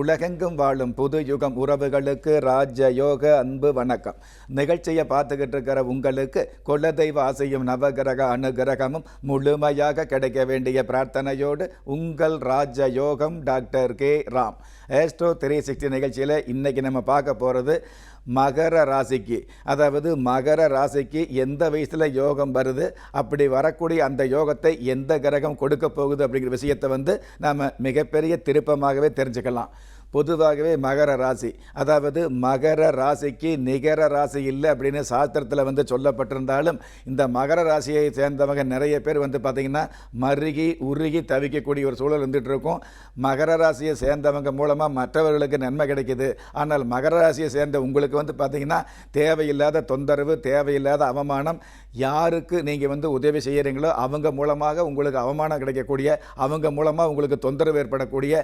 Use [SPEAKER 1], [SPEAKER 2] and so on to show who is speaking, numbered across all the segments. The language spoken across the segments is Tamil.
[SPEAKER 1] உலகெங்கும் வாழும் புது யுகம் உறவுகளுக்கு ராஜ யோக அன்பு வணக்கம். நிகழ்ச்சியை பார்த்துக்கிட்டு இருக்கிற உங்களுக்கு குலதெய்வ ஆசையும் நவகிரக அனுகிரகமும் முழுமையாக கிடைக்க வேண்டிய பிரார்த்தனையோடு உங்கள் ராஜ யோகம் doctor K. Ram. Astro three sixty நிகழ்ச்சியில் இன்றைக்கி நம்ம பார்க்க போகிறது மகர ராசிக்கு. அதாவது மகர ராசிக்கு எந்த வயசில் யோகம் வருது அப்படி வரக்கூடிய அந்த யோகத்தை எந்த கிரகம் கொடுக்க போகுது அப்படிங்கிற விஷயத்தை வந்து நாம் மிகப்பெரிய திருப்பமாகவே தெரிஞ்சுக்கலாம். பொதுவாகவே மகர ராசி. அதாவது மகர ராசிக்கு நிகர ராசி இல்லை அப்படின்னு சாஸ்திரத்தில் வந்து சொல்லப்பட்டிருந்தாலும் இந்த மகர ராசியை சேர்ந்தவங்க நிறைய பேர் வந்து பார்த்திங்கன்னா மருகி உருகி தவிக்கக்கூடிய ஒரு சூழல் இருந்துகிட்டு இருக்கும் மகர ராசியை சேர்ந்தவங்க மூலமாக மற்றவர்களுக்கு நன்மை கிடைக்குது. ஆனால் மகர ராசியை சேர்ந்த உங்களுக்கு வந்து பார்த்திங்கன்னா தேவையில்லாத தொந்தரவு தேவையில்லாத அவமானம் யாருக்கு நீங்கள் வந்து உதவி செய்கிறீங்களோ அவங்க மூலமாக உங்களுக்கு அவமானம் கிடைக்கக்கூடிய அவங்க மூலமாக உங்களுக்கு தொந்தரவு ஏற்படக்கூடிய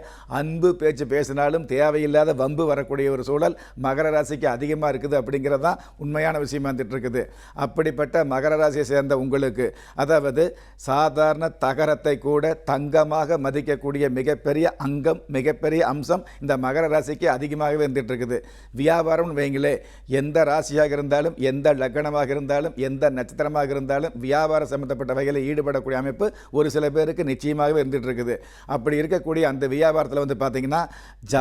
[SPEAKER 1] அன்பு பேச்சு பேசினாலும் தேவையில்லாத வம்பு வரக்கூடிய ஒரு சூழல் மகர ராசிக்கு அதிகமாக இருக்குது அப்படிங்கிறது தான் உண்மையான விஷயமா வந்துட்டு இருக்குது. அப்படிப்பட்ட மகர ராசியை சேர்ந்த உங்களுக்கு அதாவது சாதாரண தகரத்தை கூட தங்கமாக மதிக்கக்கூடிய மிகப்பெரிய அங்கம் மிகப்பெரிய அம்சம் இந்த மகர ராசிக்கு அதிகமாகவே இருந்துட்டு இருக்குது. வியாபாரம்னு வைங்களே எந்த ராசியாக இருந்தாலும் எந்த லக்னமாக இருந்தாலும் எந்த நட்சத்திரமாக இருந்தாலும் வியாபாரம் சம்பந்தப்பட்ட வகையில் ஈடுபடக்கூடிய அமைப்பு ஒரு சில பேருக்கு நிச்சயமாகவே இருந்துட்டு இருக்குது. அப்படி இருக்கக்கூடிய அந்த வியாபாரத்தில் வந்து பார்த்தீங்கன்னா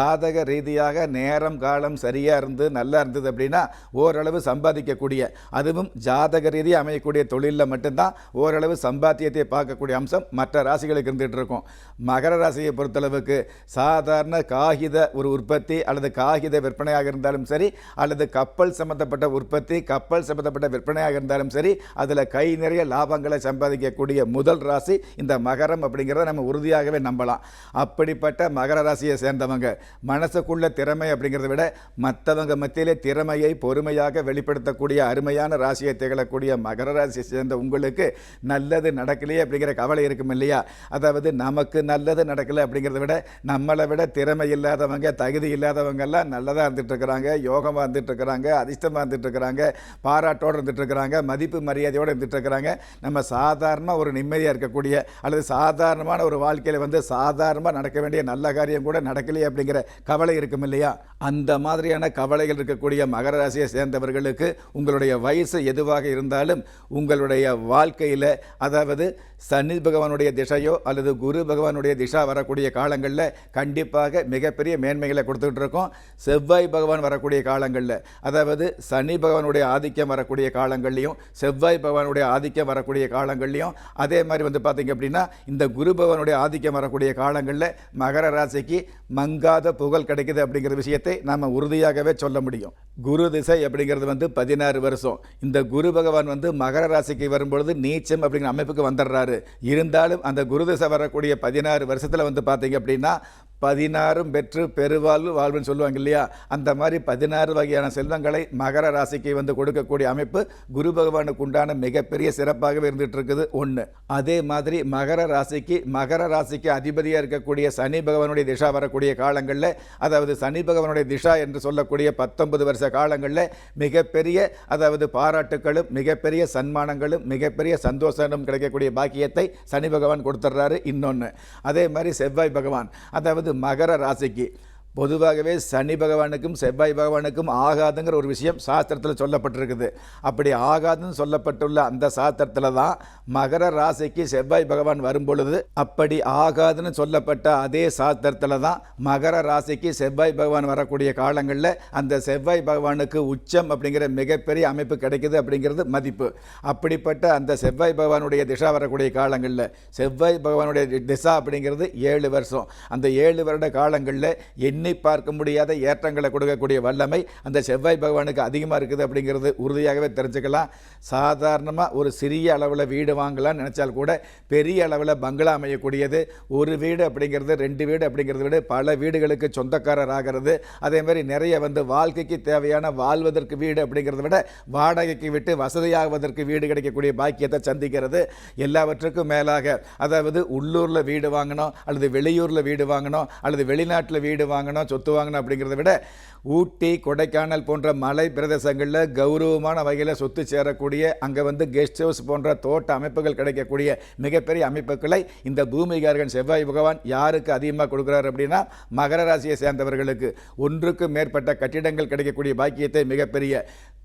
[SPEAKER 1] ஜாதக ரீதியாக நேரம் காலம் சரியாக இருந்து நல்லா இருந்தது அப்படின்னா ஓரளவு சம்பாதிக்கக்கூடிய அதுவும் ஜாதக ரீதியாக அமையக்கூடிய தொழிலில் மட்டும்தான் ஓரளவு சம்பாத்தியத்தை பார்க்கக்கூடிய அம்சம் மற்ற ராசிகளுக்கு இருந்துகிட்டு இருக்கும். மகர ராசியை பொறுத்தளவுக்கு சாதாரண காகித ஒரு உற்பத்தி அல்லது காகித விற்பனையாக இருந்தாலும் சரி அல்லது கப்பல் சம்பந்தப்பட்ட உற்பத்தி கப்பல் சம்பந்தப்பட்ட விற்பனையாக இருந்தாலும் சரி அதில் கை நிறைய லாபங்களை சம்பாதிக்கக்கூடிய முதல் ராசி இந்த மகரம் அப்படிங்கிறத நம்ம உறுதியாகவே நம்பலாம். அப்படிப்பட்ட மகர ராசியை சேர்ந்தவங்க மனசுக்குள்ள திறமை அப்படிங்கிறத விட மற்றவங்க மத்தியிலே திறமையை பொறுமையாக வெளிப்படுத்தக்கூடிய அருமையான ராசியை திகழக்கூடிய மகர ராசியை சேர்ந்த உங்களுக்கு நல்லது நடக்கலையே அப்படிங்கிற கவலை இருக்கும் இல்லையா? அதாவது நமக்கு நல்லது நடக்கலை அப்படிங்கிறத விட நம்மளை விட திறமை இல்லாதவங்க தகுதி இல்லாதவங்கெல்லாம் நல்லதாக இருந்துட்டுருக்குறாங்க யோகமாக இருந்துட்டுருக்குறாங்க அதிர்ஷ்டமாக இருந்துட்டுருக்குறாங்க பாராட்டோடு இருந்துட்டுருக்குறாங்க மதிப்பு மரியாதையோடு இருந்துட்டுருக்குறாங்க நம்ம சாதாரணமாக ஒரு நிம்மதியாக இருக்கக்கூடிய அல்லது சாதாரணமான ஒரு வாழ்க்கையில் வந்து சாதாரணமாக நடக்க வேண்டிய நல்ல காரியம் கூட நடக்கலையே அப்படிங்கிற கவலை இருக்கும் இல்லையா? அந்த மாதிரியான கவலைகள் இருக்கக்கூடிய மகர ராசியை சேர்ந்தவர்களுக்கு உங்களுடைய வயசு எதுவாக இருந்தாலும் உங்களுடைய வாழ்க்கையில் அதாவது சனி பகவானுடைய திசையோ அல்லது குரு பகவானுடைய திசா வரக்கூடிய காலங்களில் கண்டிப்பாக மிகப்பெரிய மேன்மைகளை கொடுத்துட்டு இருக்கோம். செவ்வாய் பகவான் வரக்கூடிய காலங்களில் அதாவது சனி பகவானுடைய ஆதிக்கம் வரக்கூடிய காலங்கள்லையும் செவ்வாய் பகவானுடைய ஆதிக்கம் வரக்கூடிய காலங்கள்லையும் அதே மாதிரி வந்து பார்த்தீங்க அப்படின்னா இந்த குரு பகவானுடைய ஆதிக்கம் வரக்கூடிய காலங்களில் மகர ராசிக்கு மங்காத புகழ் கிடைக்குது அப்படிங்கிற விஷயத்தை நாம் உறுதியாகவே சொல்ல முடியும். குரு திசை அப்படிங்கிறது வந்து பதினாறு வருஷம். இந்த குரு பகவான் வந்து மகர ராசிக்கு வரும்பொழுது நீச்சம் அப்படிங்கிற அமைப்புக்கு வந்துடுறாரு. இருந்தாலும் அந்த குரு திசை வரக்கூடிய பதினாறு வருஷத்தில் வந்து பார்த்தீங்க அப்படின்னா பதினாறும் பெற்று பெருவாழ்வு வாழ்வுன்னு சொல்லுவாங்க இல்லையா? அந்த மாதிரி பதினாறு வகையான செல்வங்களை மகர ராசிக்கு வந்து கொடுக்கக்கூடிய அமைப்பு குரு பகவானுக்கு உண்டான மிகப்பெரிய சிறப்பாகவே இருந்துட்டு இருக்குது ஒன்று அதே மாதிரி மகர ராசிக்கு மகர ராசிக்கு அதிபதியாக இருக்கக்கூடிய சனி பகவானுடைய திசா வரக்கூடிய காலங்களில் அதாவது சனி பகவானுடைய திசா என்று சொல்லக்கூடிய பத்தொன்பது வருஷ காலங்களில் மிகப்பெரிய அதாவது பாராட்டுகளும் மிகப்பெரிய சன்மானங்களும் மிகப்பெரிய சந்தோஷமும் கிடைக்கக்கூடிய பாக்கியத்தை சனி பகவான் கொடுத்துட்றாரு. இன்னொன்று அதே மாதிரி செவ்வாய் பகவான். அதாவது மகர ராசிக்கு பொதுவாகவே சனி பகவானுக்கும் செவ்வாய் பகவானுக்கும் ஆகாதுங்கிற ஒரு விஷயம் சாஸ்திரத்தில் சொல்லப்பட்டிருக்குது. அப்படி ஆகாதுன்னு சொல்லப்பட்டுள்ள அந்த சாஸ்திரத்தில் தான் மகர ராசிக்கு செவ்வாய் பகவான் வரும்பொழுது அப்படி ஆகாதுன்னு சொல்லப்பட்ட அதே சாஸ்திரத்தில் தான் மகர ராசிக்கு செவ்வாய் பகவான் வரக்கூடிய காலங்களில் அந்த செவ்வாய் பகவானுக்கு உச்சம் அப்படிங்கிற மிகப்பெரிய அமைப்பு கிடைக்குது அப்படிங்கிறது மதிப்பு. அப்படிப்பட்ட அந்த செவ்வாய் பகவானுடைய திசா வரக்கூடிய காலங்களில் செவ்வாய் பகவானுடைய திசா அப்படிங்கிறது ஏழு வருஷம். அந்த ஏழு வருட காலங்களில் எண்ணி பார்க்க முடியாத ஏற்றங்களை கொடுக்கக்கூடிய வல்லமை அந்த செவ்வாய் பகவானுக்கு அதிகமாக இருக்குது அப்படிங்கிறது உறுதியாகவே தெரிஞ்சுக்கலாம். சாதாரணமாக ஒரு சிறிய அளவில் வீடு வாங்கலாம்னு நினச்சால் கூட பெரிய அளவில் பங்களா அமையக்கூடியது. ஒரு வீடு அப்படிங்கிறது ரெண்டு வீடு அப்படிங்கிறத விட பல வீடுகளுக்கு சொந்தக்காரர் ஆகிறது. அதே மாதிரி நிறைய வந்து வாழ்க்கைக்கு தேவையான வாழ்வதற்கு வீடு அப்படிங்கிறத விட வாடகைக்கு விட்டு வசதியாகுவதற்கு வீடு கிடைக்கக்கூடிய பாக்கியத்தை சந்திக்கிறது. எல்லாவற்றுக்கும் மேலாக அதாவது உள்ளூரில் வீடு வாங்கணும் அல்லது வெளியூரில் வீடு வாங்கணும் அல்லது வெளிநாட்டில் வீடு வாங்கணும் வாங்கணும் சொத்து வாங்கணும் அப்படிங்கிறத விட ஊட்டி கொடைக்கானல் போன்ற மலை பிரதேசங்களில் கௌரவமான வகையில் சொத்து சேரக்கூடிய அங்கே வந்து கெஸ்ட் ஹவுஸ் போன்ற தோட்ட அமைப்புகள் கிடைக்கக்கூடிய மிகப்பெரிய அமைப்புகளை இந்த பூமிகாரகன் செவ்வாய் பகவான் யாருக்கு அதிகமாக கொடுக்குறார் அப்படின்னா மகர ராசியை சேர்ந்தவர்களுக்கு. ஒன்றுக்கு மேற்பட்ட கட்டிடங்கள் கிடைக்கக்கூடிய பாக்கியத்தை மிகப்பெரிய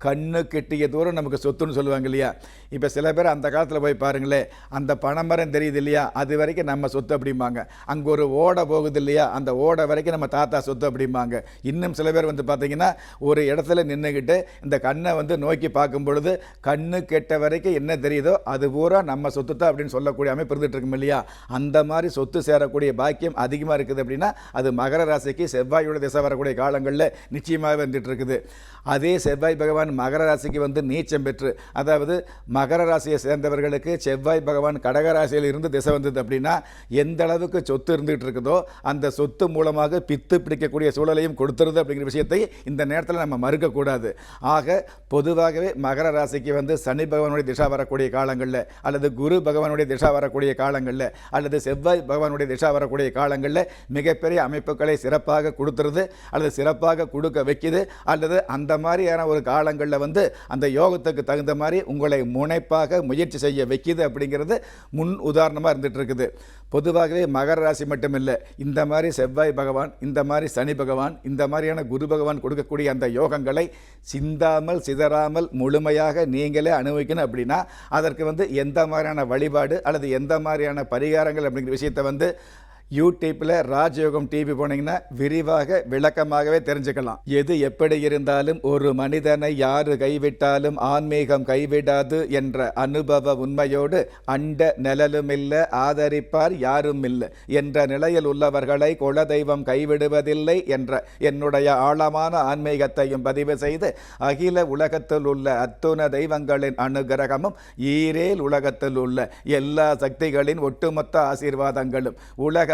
[SPEAKER 1] கண்ணு கெட்டிய தூரம் நமக்கு சொத்துன்னு சொல்லுவாங்க இல்லையா? இப்போ சில பேர் அந்த காலத்தில் போய் பாருங்களேன் அந்த பனைமரம் தெரியுது இல்லையா? அது வரைக்கும் நம்ம சொத்து அப்படிம்பாங்க. அங்கே ஒரு ஓடை போகுது இல்லையா? அந்த ஓடை வரைக்கும் நம்ம தாத்தா சொத்து அப்படிம்பாங்க. இன்னும் சில பேர் வந்து பார்த்திங்கன்னா ஒரு இடத்துல நின்றுக்கிட்டு இந்த கண்ணை வந்து நோக்கி பார்க்கும் பொழுது கண்ணு கெட்ட வரைக்கும் என்ன தெரியுதோ அது பூரா நம்ம சொத்து தான் அப்படின்னு சொல்லக்கூடிய அமைப்பு இருந்துட்டு இருக்கும் இல்லையா? அந்த மாதிரி சொத்து சேரக்கூடிய பாக்கியம் அதிகமாக இருக்குது அப்படின்னா அது மகர ராசிக்கு செவ்வாயோட திசை வரக்கூடிய காலங்களில் நிச்சயமாக வந்துட்டு இருக்குது. அதே செவ்வாய் பகவான் மகர ராசிக்கு வந்து நீச்சம் பெற்று அதாவது மகர ராசியை சேர்ந்தவர்களுக்கு செவ்வாய் பகவான் கடக ராசியில் இருந்து திசை வந்தது அப்படின்னா எந்த அளவுக்கு சொத்து இருந்துகிட்டு இருக்குதோ அந்த சொத்து மூலமாக பித்து பிடிக்கக்கூடிய சூழலையும் கொடுத்துருது அப்படிங்கிற விஷயத்தை இந்த நேரத்தில் நம்ம மறுக்கக்கூடாது ஆக பொதுவாகவே மகர ராசிக்கு வந்து சனி பகவானுடைய திசா வரக்கூடிய காலங்களில் அல்லது குரு பகவானுடைய திசா வரக்கூடிய காலங்களில் அல்லது செவ்வாய் பகவானுடைய திசா வரக்கூடிய காலங்களில் மிகப்பெரிய அமைப்புகளை சிறப்பாக கொடுத்துருது அல்லது சிறப்பாக கொடுக்க வைக்குது அல்லது அந்த மாதிரியான ஒரு காலங்களில் வந்து அந்த யோகத்துக்கு தகுந்த மாதிரி உங்களை முனைப்பாக முயற்சி செய்ய வைக்குது அப்படிங்கிறது முன் உதாரணமாக இருந்துட்டு இருக்குது பொதுவாகவே மகர ராசி மட்டும் இல்லை இந்த மாதிரி செவ்வாய் பகவான் இந்த மாதிரி சனி பகவான் இந்த மாதிரியான குரு பகவான் கொடுக்கக்கூடிய அந்த யோகங்களை சிந்தாமல் சிதறாமல் முழுமையாக நீங்களே அனுபவிக்கணும் அப்படின்னா அதற்கு வந்து எந்த மாதிரியான வழிபாடு அல்லது எந்த மாதிரியான பரிகாரங்கள் அப்படிங்கிற விஷயத்தை வந்து யூடியூப்பில் ராஜயோகம் டிவி போனீங்கன்னா விரிவாக விளக்கமாகவே தெரிஞ்சுக்கலாம். எது எப்படி இருந்தாலும் ஒரு மனிதனை யாரு கைவிட்டாலும் ஆன்மீகம் கைவிடாது என்ற அனுபவ உண்மையோடு அண்ட நிழலும் இல்லை ஆதரிப்பார் யாரும் இல்லை என்ற நிலையில் உள்ளவர்களை குலதெய்வம் கைவிடுவதில்லை என்ற என்னுடைய ஆழமான ஆன்மீகத்தையும் பதிவு செய்து அகில உலகத்தில் உள்ள அத்துண தெய்வங்களின் அனுகிரகமும் ஈரேல் உலகத்தில் உள்ள எல்லா சக்திகளின் ஒட்டுமொத்த ஆசீர்வாதங்களும் உலக